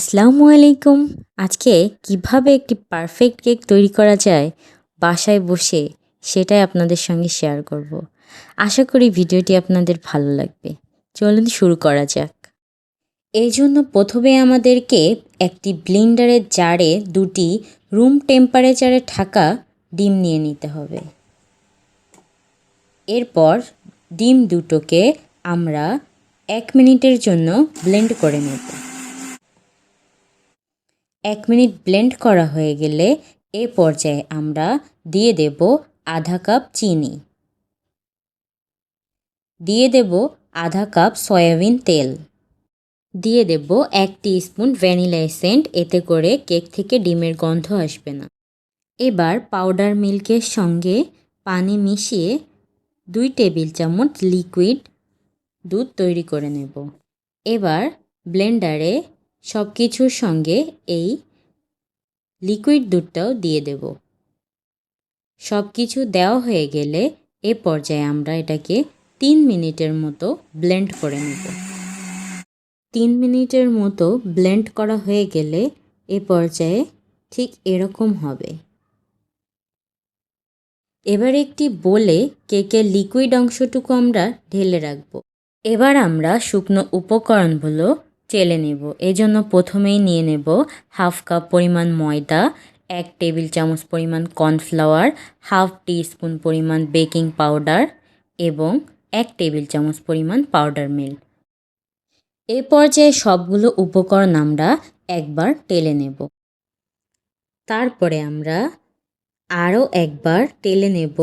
আসসালামু আলাইকুম আজকে কীভাবে একটি পারফেক্ট কেক তৈরি করা যায় বাসায় বসে সেটাই আপনাদের সঙ্গে শেয়ার করব। আশা করি ভিডিওটি আপনাদের ভালো লাগবে। চলুন শুরু করা যাক। এই জন্য প্রথমে আমাদেরকে একটি ব্লেন্ডারের জারে দুটি রুম টেম্পারেচারে থাকা ডিম নিয়ে নিতে হবে। এরপর ডিম দুটোকে আমরা এক মিনিটের জন্য ব্লেন্ড করে নেব। এক মিনিট ব্লেন্ড করা হয়ে গেলে এ পর্যায়ে আমরা দিয়ে দেব আধা কাপ চিনি। দিয়ে দেব আধা কাপ সয়াবিন তেল। দিয়ে দেব এক স্পুন ভ্যানিলা এসেন্ট, এতে করে কেক থেকে ডিমের গন্ধ আসবে না। এবার পাউডার মিল্কের সঙ্গে পানি মিশিয়ে দুই টেবিল চামচ লিকুইড দুধ তৈরি করে নেব। এবার ব্লেন্ডারে সব কিছুর সঙ্গে এই লিকুইড দুধটাও দিয়ে দেব। সব কিছু দেওয়া হয়ে গেলে এ পর্যায়ে আমরা এটাকে তিন মিনিটের মতো ব্লেন্ড করে নেব। তিন মিনিটের মতো ব্লেন্ড করা হয়ে গেলে এ পর্যায়ে ঠিক এরকম হবে। এবার একটি বলে কেকের লিকুইড অংশটুকু আমরা ঢেলে রাখব। এবার আমরা শুকনো উপকরণগুলো চেলে নেব। এই জন্য প্রথমেই নিয়ে নেব হাফ কাপ পরিমাণ ময়দা, এক টেবিল চামচ পরিমাণ কর্নফ্লাওয়ার, হাফ টি স্পুন পরিমাণ বেকিং পাউডার এবং এক টেবিল চামচ পরিমাণ পাউডার মিল্ক। এ পর্যায়ে সবগুলো উপকরণ আমরা একবার টেলে নেব। তারপরে আমরা আরও একবার টেলে নেব।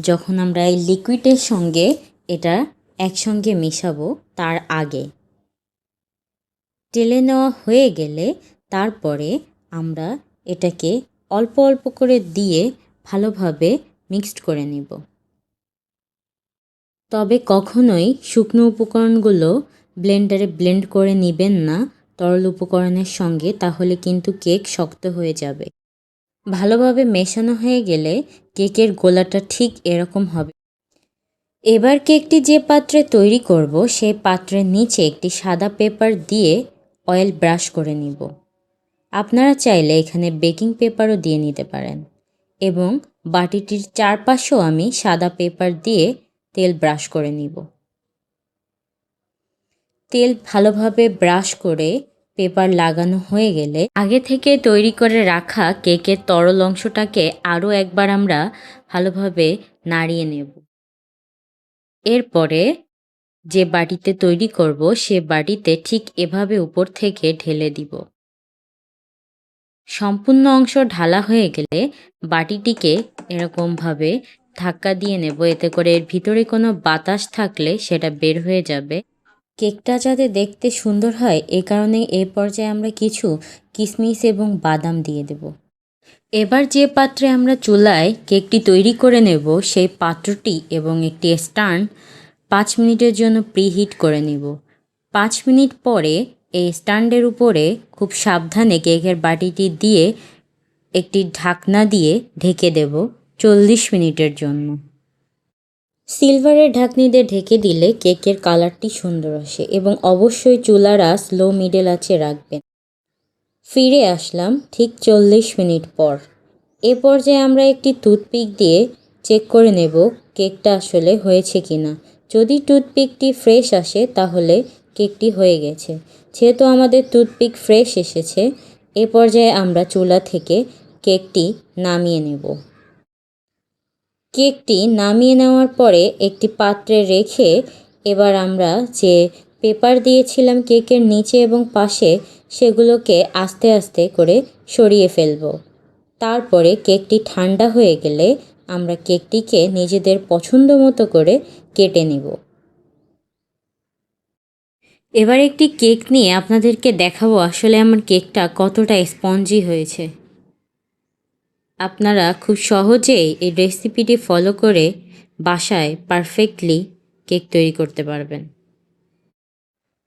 যখন আমরা এই লিকুইডের সঙ্গে এটা একসঙ্গে মেশাবো, তার আগে টেলে নেওয়া হয়ে গেলে তারপরে আমরা এটাকে অল্প অল্প করে দিয়ে ভালোভাবে মিক্সড করে নেব। তবে কখনোই শুকনো উপকরণগুলো ব্লেন্ডারে ব্লেন্ড করে নেবেন না তরল উপকরণের সঙ্গে, তাহলে কিন্তু কেক শক্ত হয়ে যাবে। ভালোভাবে মেশানো হয়ে গেলে কেকের গোলাটা ঠিক এরকম হবে। এবার কেকটি যে পাত্রে তৈরি করব সেই পাত্রের নিচে একটি সাদা পেপার দিয়ে অয়েল ব্রাশ করে নিব। আপনারা চাইলে এখানে বেকিং পেপারও দিয়ে নিতে পারেন এবং বাটিটির চারপাশেও আমি সাদা পেপার দিয়ে তেল ব্রাশ করে নিব। তেল ভালোভাবে ব্রাশ করে পেপার লাগানো হয়ে গেলে আগে থেকে তৈরি করে রাখা কেকের তরল অংশটাকে আরও একবার আমরা ভালোভাবে নাড়িয়ে নেব। এরপরে যে বাটিতে তৈরি করব, সে বাটিতে ঠিক এভাবে উপর থেকে ঢেলে দিব। সম্পূর্ণ অংশ ঢালা হয়ে গেলে বাটিটিকে এরকমভাবে ধাক্কা দিয়ে নেব। এতে করে এর ভিতরে কোনো বাতাস থাকলে সেটা বের হয়ে যাবে। কেকটা যাতে দেখতে সুন্দর হয়, এ কারণে এ পর্যায়ে আমরা কিছু কিশমিশ এবং বাদাম দিয়ে দেব। এবার যে পাত্রে আমরা চুলায় কেকটি তৈরি করে নেব, সেই পাত্রটি এবং একটি স্ট্যান্ড পাঁচ মিনিটের জন্য প্রিহিট করে নেব। পাঁচ মিনিট পরে এই স্ট্যান্ডের উপরে খুব সাবধানে কেকের বাটিটি দিয়ে একটি ঢাকনা দিয়ে ঢেকে দেব চল্লিশ মিনিটের জন্য। সিলভারের ঢাকনি দিয়ে ঢেকে দিলে কেকের কালারটি সুন্দর আসে এবং অবশ্যই চুলারা স্লো মিডল আছে রাখবেন। ফিরে আসলাম ঠিক চল্লিশ মিনিট পর। এ পর্যায়ে আমরা একটি টুথপিক দিয়ে চেক করে নেব কেকটা আসলে হয়েছে কি না যদি টুথপিকটি ফ্রেশ আসে, তাহলে কেকটি হয়ে গেছে। যেহেতু আমাদের টুথপিক ফ্রেশ এসেছে, এ পর্যায়ে আমরা চুলা থেকে কেকটি নামিয়ে নেব। কেকটি নামিয়ে নেওয়ার পরে একটি পাত্রে রেখে এবার আমরা যে পেপার দিয়েছিলাম কেকের নিচে এবং পাশে, সেগুলোকে আস্তে আস্তে করে সরিয়ে ফেলব। তারপরে কেকটি ঠান্ডা হয়ে গেলে আমরা কেকটিকে নিজেদের পছন্দ মতো করে কেটে নেব। এবার একটি কেক নিয়ে আপনাদেরকে দেখাবো আসলে আমার কেকটা কতটা স্পঞ্জি হয়েছে। আপনারা খুব সহজেই এই রেসিপিটি ফলো করে বাসায় পারফেক্টলি কেক তৈরি করতে পারবেন।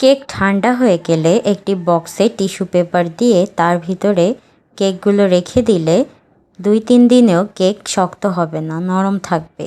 কেক ঠান্ডা হয়ে গেলে একটি বক্সে টিস্যু পেপার দিয়ে তার ভিতরে কেকগুলো রেখে দিলে দুই তিন দিনেও কেক শক্ত হবে না, নরম থাকবে।